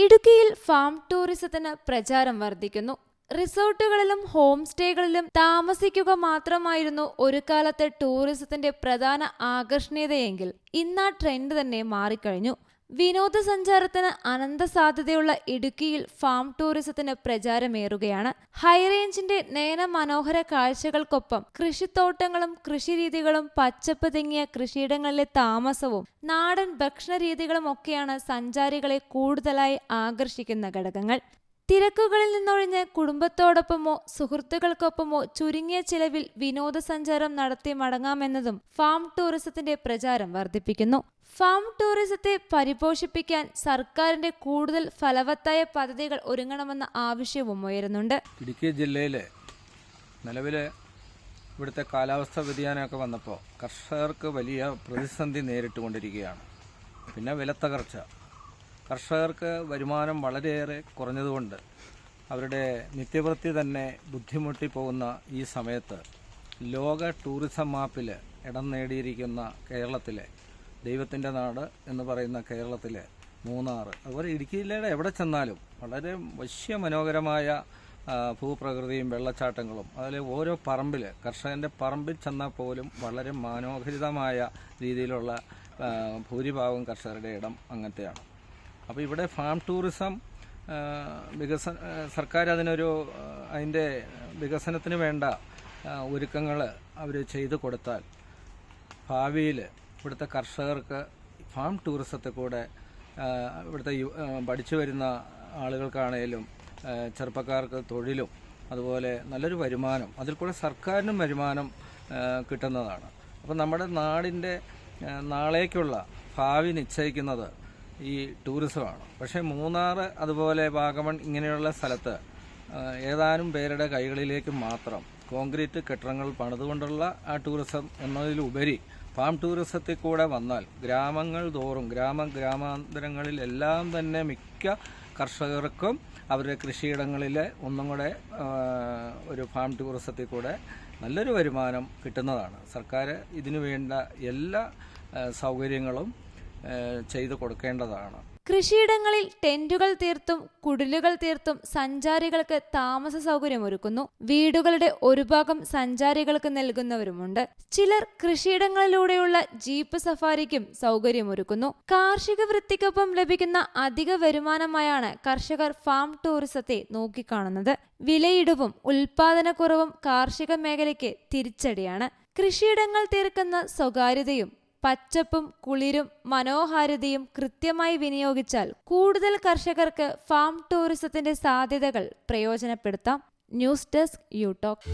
ഇടുക്കിയിൽ ഫാം ടൂറിസത്തിന് പ്രചാരം വർദ്ധിക്കുന്നു. റിസോർട്ടുകളിലും ഹോം സ്റ്റേകളിലും താമസിക്കുക മാത്രമായിരുന്നു ഒരു കാലത്തെ ടൂറിസത്തിന്റെ പ്രധാന ആകർഷണീയതയെങ്കിൽ ഇന്ന് ആ ട്രെൻഡ് തന്നെ മാറിക്കഴിഞ്ഞു. വിനോദസഞ്ചാരത്തിന് അനന്ത സാധ്യതയുള്ള ഇടുക്കിയിൽ ഫാം ടൂറിസത്തിന് പ്രചാരമേറുകയാണ്. ഹൈറേഞ്ചിന്റെ നയന മനോഹര കാഴ്ചകൾക്കൊപ്പം കൃഷിത്തോട്ടങ്ങളും കൃഷിരീതികളും പച്ചപ്പ് തിങ്ങിയ കൃഷിയിടങ്ങളിലെ താമസവും നാടൻ ഭക്ഷണരീതികളും ഒക്കെയാണ് സഞ്ചാരികളെ കൂടുതലായി ആകർഷിക്കുന്ന ഘടകങ്ങൾ. തിരക്കുകളിൽ നിന്നൊഴിഞ്ഞ് കുടുംബത്തോടൊപ്പമോ സുഹൃത്തുക്കൾക്കൊപ്പമോ ചുരുങ്ങിയ ചിലവിൽ വിനോദസഞ്ചാരം നടത്തി മടങ്ങാമെന്നതും ഫാം ടൂറിസത്തിന്റെ പ്രചാരം വർദ്ധിപ്പിക്കുന്നു. ഫാം ടൂറിസത്തെ പരിപോഷിപ്പിക്കാൻ സർക്കാരിന്റെ കൂടുതൽ ഫലവത്തായ പദ്ധതികൾ ഒരുങ്ങണമെന്ന ആവശ്യവും ഉയരുന്നുണ്ട്. ഇടുക്കി ജില്ലയിലെ നിലവിലെ ഇവിടുത്തെ കാലാവസ്ഥ വ്യതിയാനമൊക്കെ വന്നപ്പോൾ കർഷകർക്ക് വലിയ പ്രതിസന്ധി നേരിട്ടുകൊണ്ടിരിക്കുകയാണ്. പിന്നെ വിലത്തകർച്ച. കർഷകർക്ക് വരുമാനം വളരെയേറെ കുറഞ്ഞതുകൊണ്ട് അവരുടെ നിത്യവൃത്തി തന്നെ ബുദ്ധിമുട്ടി പോകുന്ന ഈ സമയത്ത് ലോക ടൂറിസം മാപ്പിൽ ഇടം നേടിയിരിക്കുന്ന കേരളത്തിലെ ദൈവത്തിന്റെ നാട് എന്ന് പറയുന്ന കേരളത്തിലെ മൂന്നാർ അതുപോലെ ഇടുക്കി ജില്ലയുടെ എവിടെ ചെന്നാലും വളരെ വശ്യ മനോഹരമായ ഭൂപ്രകൃതിയും വെള്ളച്ചാട്ടങ്ങളും അതിൽ ഓരോ പറമ്പിൽ കർഷകന്റെ പറമ്പിൽ ചെന്നാൽ പോലും വളരെ മനോഹരിതമായ രീതിയിലുള്ള ഭൂരിഭാഗം കർഷകരുടെ ഇടം അങ്ങനത്തെയാണ്. അപ്പോൾ ഇവിടെ ഫാം ടൂറിസം വികസന സർക്കാർ അതിനൊരു അതിന്റെ വികസനത്തിന് വേണ്ട ഒരുക്കങ്ങൾ അവർ ചെയ്തു കൊടുത്താൽ ഭാവിയിൽ ഇവിടുത്തെ കർഷകർക്ക് ഫാം ടൂറിസത്തെ കൂടെ ഇവിടുത്തെ പഠിച്ചു വരുന്ന ആളുകൾക്കാണേലും ചെറുപ്പക്കാർക്ക് തൊഴിലും അതുപോലെ നല്ലൊരു വരുമാനം അതിൽ കൂടെ സർക്കാരിനും വരുമാനം കിട്ടുന്നതാണ്. അപ്പോൾ നമ്മുടെ നാടിന്റെ നാളേക്കുള്ള ഭാവി നിശ്ചയിക്കുന്നത് ഈ ടൂറിസമാണ്. പക്ഷേ മൂന്നാർ അതുപോലെ വാഗമൺ ഇങ്ങനെയുള്ള സ്ഥലത്ത് ഏതാനും പേരുടെ കൈകളിലേക്ക് മാത്രം കോൺക്രീറ്റ് കെട്ടിടങ്ങൾ പണിതുകൊണ്ടുള്ള ആ ടൂറിസം എന്നതിലുപരി ഫാം ടൂറിസത്തിൽ കൂടെ വന്നാൽ ഗ്രാമങ്ങൾ തോറും ഗ്രാമ ഗ്രാമാന്തരങ്ങളിലെല്ലാം തന്നെ മിക്ക കർഷകർക്കും അവരുടെ കൃഷിയിടങ്ങളിൽ ഒന്നും കൂടെ ഒരു ഫാം ടൂറിസത്തിൽ കൂടെ നല്ലൊരു വരുമാനം കിട്ടുന്നതാണ്. സർക്കാർ ഇതിനു വേണ്ട എല്ലാ സൗകര്യങ്ങളും ചെയ്തു കൊടുക്കേണ്ടതാണ്. കൃഷിയിടങ്ങളിൽ ടെന്റുകൾ തീർത്തും കുടിലുകൾ തീർത്തും സഞ്ചാരികൾക്ക് താമസ സൗകര്യമൊരുക്കുന്നു. വീടുകളുടെ ഒരു ഭാഗം സഞ്ചാരികൾക്ക് നൽകുന്നവരുമുണ്ട്. ചിലർ കൃഷിയിടങ്ങളിലൂടെയുള്ള ജീപ്പ് സഫാരിക്കും സൗകര്യമൊരുക്കുന്നു. കാർഷിക വൃത്തിക്കൊപ്പം ലഭിക്കുന്ന അധിക വരുമാനമായാണ് കർഷകർ ഫാം ടൂറിസത്തെ നോക്കിക്കാണുന്നത്. വിലയിടിവും ഉൽപാദനക്കുറവും കാർഷിക മേഖലയ്ക്ക് തിരിച്ചടിയാണ്. കൃഷിയിടങ്ങൾ തീർക്കുന്ന സ്വകാര്യതയും പച്ചപ്പും കുളിരും മനോഹാരിതയും കൃത്യമായി വിനിയോഗിച്ചാൽ കൂടുതൽ കർഷകർക്ക് ഫാം ടൂറിസത്തിന്റെ സാധ്യതകൾ പ്രയോജനപ്പെടുത്താം. News desk യൂടോക്ക്